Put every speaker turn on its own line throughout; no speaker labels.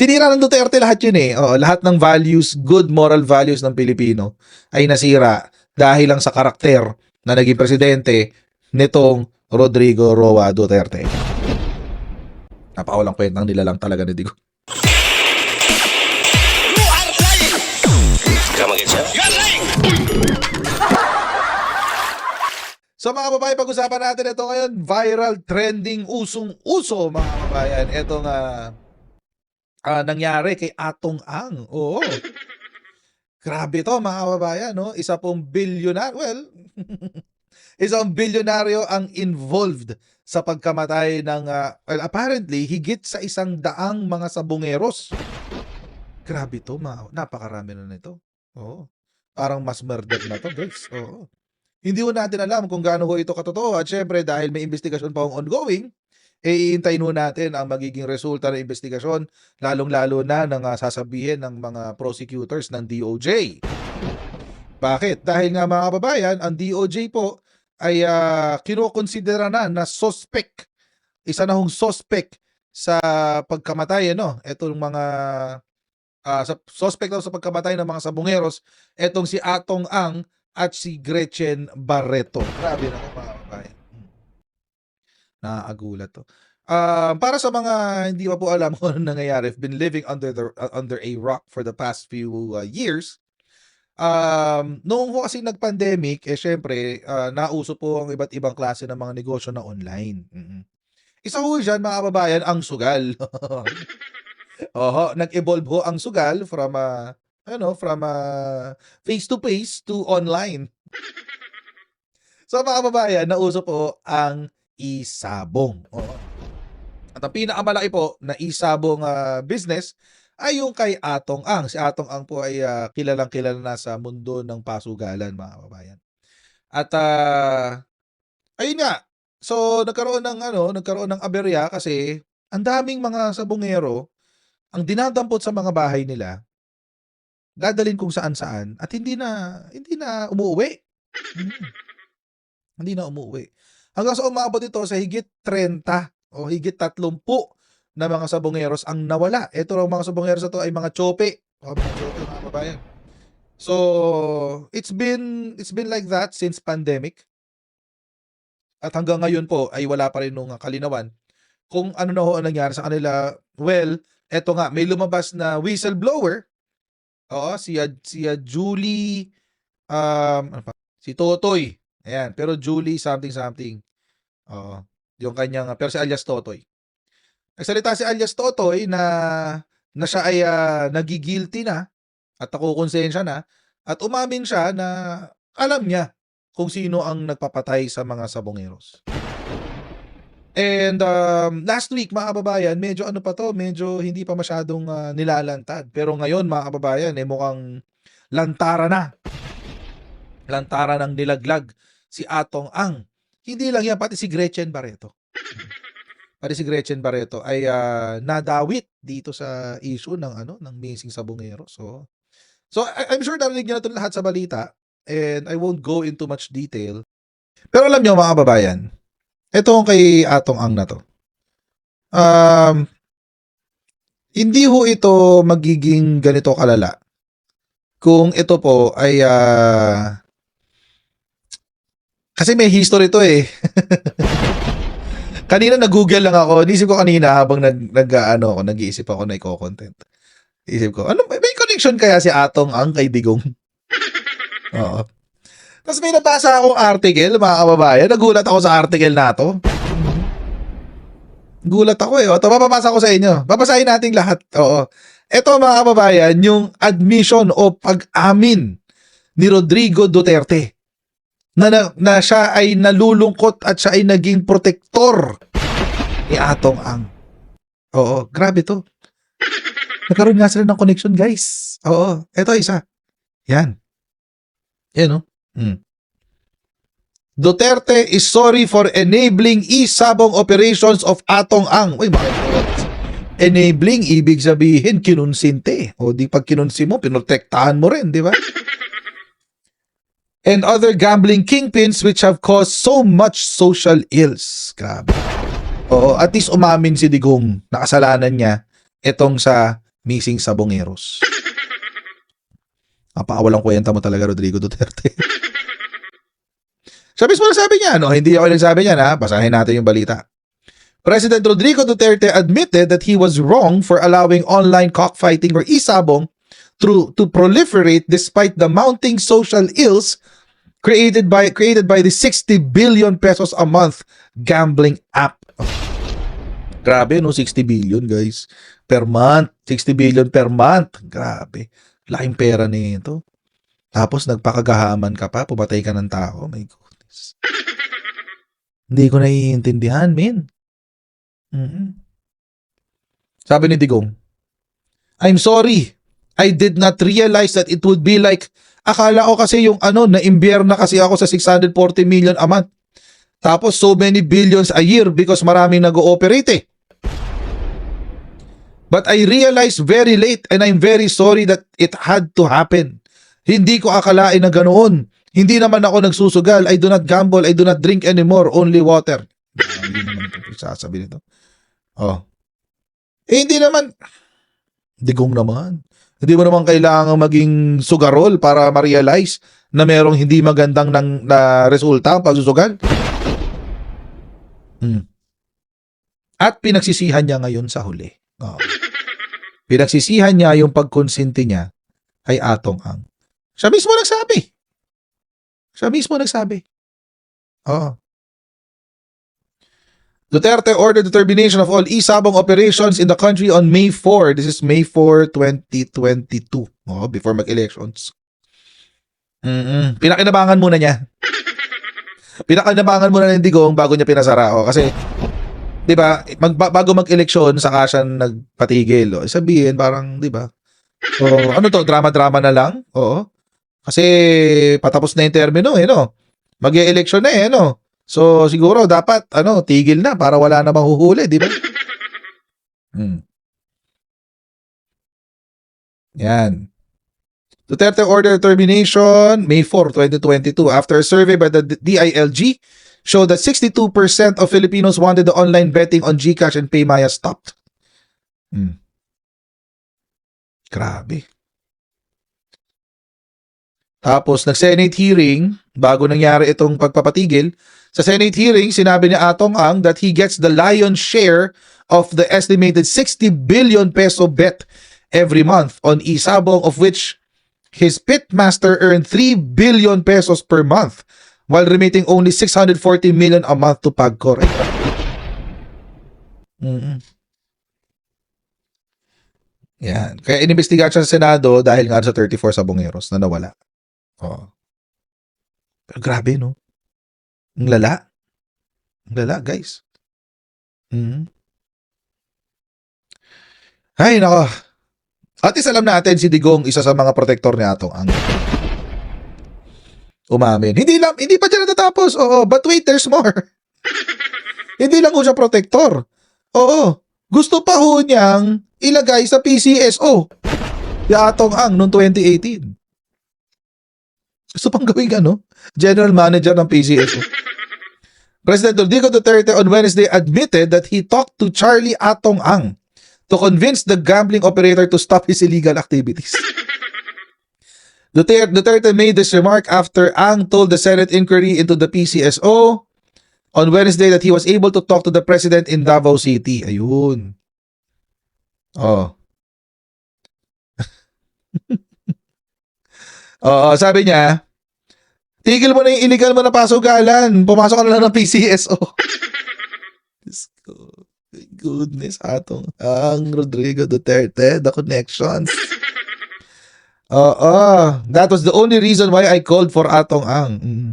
Sinira ng Duterte lahat yun eh. Oo, lahat ng values, good moral values ng Pilipino ay nasira dahil lang sa karakter na naging presidente nitong Rodrigo Roa Duterte. Napakawalang kwentang nila lang talaga ni Digo. So mga babae, pag-usapan natin ito ngayon, viral, trending, usong-uso mga kababayan. Ito nga ah, nangyari kay Atong Ang. Oo. Grabe to mga kababayan, no? Isa pong bilyonar, well, isang bilyonaryo ang involved sa pagkamatay ng, ah, well, apparently, higit sa isang daang mga sabungeros. Grabe to, mga, napakarami na nito. Oo. Parang mas murder na to, guys. Oo. Hindi ho natin alam kung gaano ho ito katotoo at syempre dahil may investigasyon pa hong ongoing, eh iintayin ho natin ang magiging resulta ng investigasyon lalong-lalo na ng ah, sasabihin ng mga prosecutors ng DOJ. Bakit? Dahil nga mga kababayan, ang DOJ po ay uh, kinokonsidera na na suspect. Isa na hong suspect sa pagkamatay ano, etong mga ah, sa suspect daw sa pagkamatay ng mga sabungeros, etong si Atong Ang at si Gretchen Barreto. Grabe na mga. Nakakagulat to. Ah, para sa mga hindi pa po alam kung ano nangyayari, I've been living under the uh, under a rock for the past few uh, years. Um, noong ho kasi nag-pandemic, eh syempre, ah, nauso po ang iba't ibang klase ng mga negosyo na online. Mhm. Isa ho dyan, mga kababayan, ang sugal. Oho, nag-evolve ho ang sugal from a ano, from a face to face to online. So mga kababayan, nauso po ang isabong. Oo. At ang pinakamalaki po na isabong ah, business ay yung kay Atong Ang. Si Atong Ang po ay ah, kilalang kilala na sa mundo ng pasugalan, mga kababayan. At ah, ayun nga. So nagkaroon ng ano, nagkaroon ng aberya kasi ang daming mga sabongero ang dinadampot sa mga bahay nila dadalhin kung saan-saan at hindi na hindi na umuwi. Mm. Hindi na umuwi. Hanggang sa umabot ito sa higit 30 o higit 30 na mga sabongeros ang nawala. Ito raw mga sabongeros na to ay mga tsope. O, mga tsope mga kababayan. So, it's been it's been like that since pandemic. At hanggang ngayon po ay wala pa rin nung kalinawan kung ano na ho ang nangyari sa kanila. Well, eto nga, may lumabas na whistleblower Oo, si si Julie um ano pa? Si Totoy. Ayan, pero Julie something something. Oo. Yung kanyang pero si alias Totoy. Nagsalita si alias Totoy na na siya ay ah, nagigilty na at nakukonsensya na at umamin siya na alam niya kung sino ang nagpapatay sa mga sabongeros. And um, last week mga kababayan, medyo ano pa to, medyo hindi pa masyadong ah, nilalantad. Pero ngayon mga kababayan, eh mukhang lantara na. Lantara ng nilaglag si Atong Ang. Hindi lang yan, pati si Gretchen Barreto. Pati si Gretchen Barreto ay ah, nadawit dito sa issue ng ano ng missing sabongero. So So I- I'm sure narinig niyo na ito lahat sa balita and I won't go into much detail. Pero alam niyo mga kababayan, ito kay Atong Ang na to. Um, hindi ho ito magiging ganito kalala kung ito po ay ah, kasi may history to eh. kanina nag-google lang ako. Nisip ko kanina habang nag, nag ano ako, nag-iisip ako na i-content. Isip ko, ano, may connection kaya si Atong Ang kay Digong? Oo. Tapos may nabasa akong article, mga kababayan. Nagulat ako sa article na to. Gulat ako eh. Ito, papapasa ko sa inyo. Babasahin natin lahat. Oo. Ito, mga kababayan, yung admission o pag-amin ni Rodrigo Duterte na, na, na siya ay nalulungkot at siya ay naging protektor ni Atong Ang. Oo, grabe to. Nagkaroon nga sila ng connection, guys. Oo, ito isa. Yan. Yan, no? Hmm. Duterte is sorry for enabling isabong operations of Atong Ang. Uy, bakit? Enabling, ibig sabihin, kinunsinte. O di pag kinunsi mo, pinotektahan mo rin, di ba? And other gambling kingpins which have caused so much social ills. Grabe. Oo, at least umamin si Digong na kasalanan niya itong sa missing sabongeros. Napakawalang kwenta mo talaga, Rodrigo Duterte. Sabi mo na sabi niya, no? Hindi ako nagsabi niya, ha? Basahin natin yung balita. President Rodrigo Duterte admitted that he was wrong for allowing online cockfighting or isabong to, to proliferate despite the mounting social ills created by created by the 60 billion pesos a month gambling app. Grabe no, 60 billion guys. Per month, 60 billion per month. Grabe. Laking pera nito. Tapos nagpakagahaman ka pa, pumatay ka ng tao. My goodness. Hindi ko naiintindihan, min. Mhm. Sabi ni Digong, I'm sorry. I did not realize that it would be like, akala ko kasi yung ano, na-imbier na kasi ako sa 640 million a month. Tapos so many billions a year because maraming nag-ooperate eh. But I realized very late and I'm very sorry that it had to happen. Hindi ko akalain na ganoon. Hindi naman ako nagsusugal. I do not gamble. I do not drink anymore. Only water. Hindi ito sasabi nito. Oh. Eh, hindi naman. Digong naman. Hindi mo naman kailangan maging sugarol para ma-realize na merong hindi magandang nang, na resulta ang pagsusugal. Hmm. At pinagsisihan niya ngayon sa huli. Oo. Pinagsisihan niya yung pagkonsinti niya kay Atong Ang. Siya mismo nagsabi. Siya mismo nagsabi. Oo. Duterte ordered the termination of all isabong operations in the country on May 4. This is May 4, 2022. Oh, before mag-elections. Mm Pinakinabangan muna niya. Pinakinabangan muna ng Digong bago niya pinasara. Oh, kasi 'di ba, mag, ba- bago mag-eleksyon saka siya nagpatigil. Oh. Sabihin parang 'di ba? So, ano to, drama-drama na lang? Oo. Kasi patapos na yung termino eh, no? Mag-e-election na eh, no? So, siguro dapat, ano, tigil na para wala na mahuhuli, di ba? Hmm. Yan. Duterte ordered termination May 4, 2022 after a survey by the DILG showed that 62% of Filipinos wanted the online betting on GCash and Paymaya stopped. Hmm. Grabe. Tapos, nag-Senate hearing, bago nangyari itong pagpapatigil, sa Senate hearing, sinabi ni Atong Ang that he gets the lion's share of the estimated 60 billion peso bet every month on Isabong, of which his pitmaster earned 3 billion pesos per month while remitting only 640 million a month to Pagcor. Ay, Mm-mm. Yan. Kaya inimbestigahan siya sa Senado dahil nga sa 34 sa Bongeros na nawala. Oo. Pero grabe, no? Ang lala. Ang lala, guys. Mhm. Ay, nako. At alam natin si Digong, isa sa mga protektor ni Atong Ang. Umamin. Hindi lang, hindi pa dyan natatapos. Oo, but wait, there's more. hindi lang ho siya protektor. Oo. Gusto pa ho niyang ilagay sa PCSO. Si Atong Ang noong 2018. Gusto pang gawing ano? General Manager ng PCSO. President Rodrigo Duterte on Wednesday admitted that he talked to Charlie Atong Ang to convince the gambling operator to stop his illegal activities. Duterte, Duterte made this remark after Ang told the Senate inquiry into the PCSO on Wednesday that he was able to talk to the president in Davao City. Ayun. Oh. Oo, sabi niya, tigil mo na yung illegal mo na pasugalan. Pumasok ka na lang ng PCSO. Diyos ko. My goodness, atong ang Rodrigo Duterte, the connections. Oo, that was the only reason why I called for Atong Ang. Mm.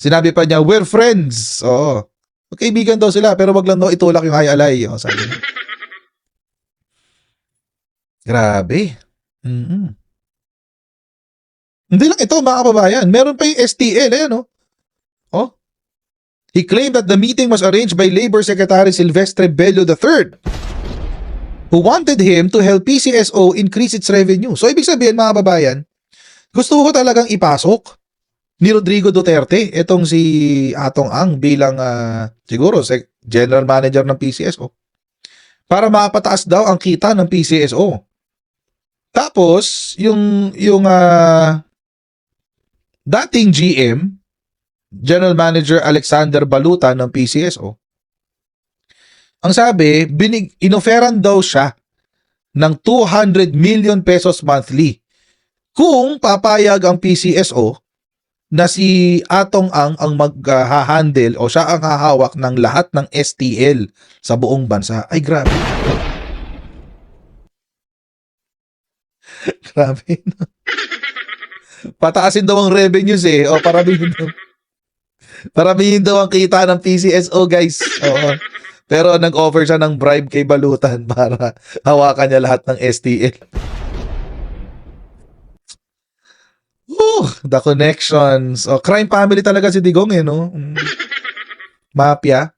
Sinabi pa niya, we're friends. Oo. Magkaibigan daw sila, pero wag lang daw itulak yung hayalay. O, sabi niya. Grabe. mm Hindi lang ito, mga kababayan. Meron pa yung STL, eh, no? Oh. He claimed that the meeting was arranged by Labor Secretary Silvestre Bello III, who wanted him to help PCSO increase its revenue. So, ibig sabihin, mga kababayan, gusto ko talagang ipasok ni Rodrigo Duterte, itong si Atong Ang bilang ah, siguro sec- general manager ng PCSO para mapataas daw ang kita ng PCSO. Tapos, yung, yung ah, dating GM, General Manager Alexander Baluta ng PCSO, ang sabi, binig, inoferan daw siya ng 200 million pesos monthly kung papayag ang PCSO na si Atong Ang ang mag-handle o siya ang hahawak ng lahat ng STL sa buong bansa. Ay, grabe. grabe. no? Pataasin daw ang revenues eh. O, paramihin daw. Paramihin daw ang kita ng PCSO, guys. Oo. Pero nag-offer siya ng bribe kay Balutan para hawakan niya lahat ng STL. Ooh, the connections. Oh, crime family talaga si Digong eh, no? Mm. Mafia.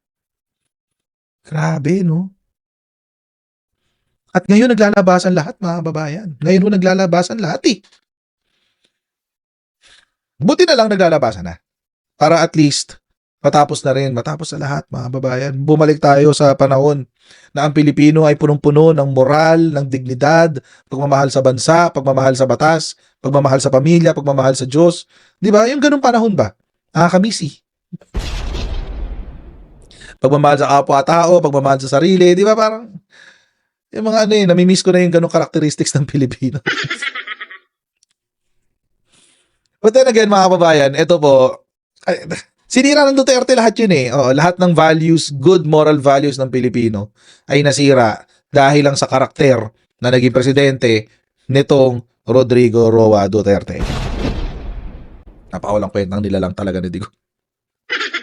Grabe, no? At ngayon naglalabasan lahat, mga babayan. Ngayon naglalabasan lahat eh. Buti na lang naglalabasan na. Para at least matapos na rin, matapos na lahat, mga babayan. Bumalik tayo sa panahon na ang Pilipino ay punong-puno ng moral, ng dignidad, pagmamahal sa bansa, pagmamahal sa batas, pagmamahal sa pamilya, pagmamahal sa Diyos. Di ba? Yung ganung panahon ba? Nakakamisi. Pagmamahal sa kapwa-tao, pagmamahal sa sarili, di ba? Parang, yung mga ano eh, namimiss ko na yung ganung characteristics ng Pilipino. But then again, mga kababayan, ito po, ay, sinira ng Duterte lahat yun eh. Oo, lahat ng values, good moral values ng Pilipino ay nasira dahil lang sa karakter na naging presidente nitong Rodrigo Roa Duterte. Napakawalang kwentang nila lang talaga ni Digo.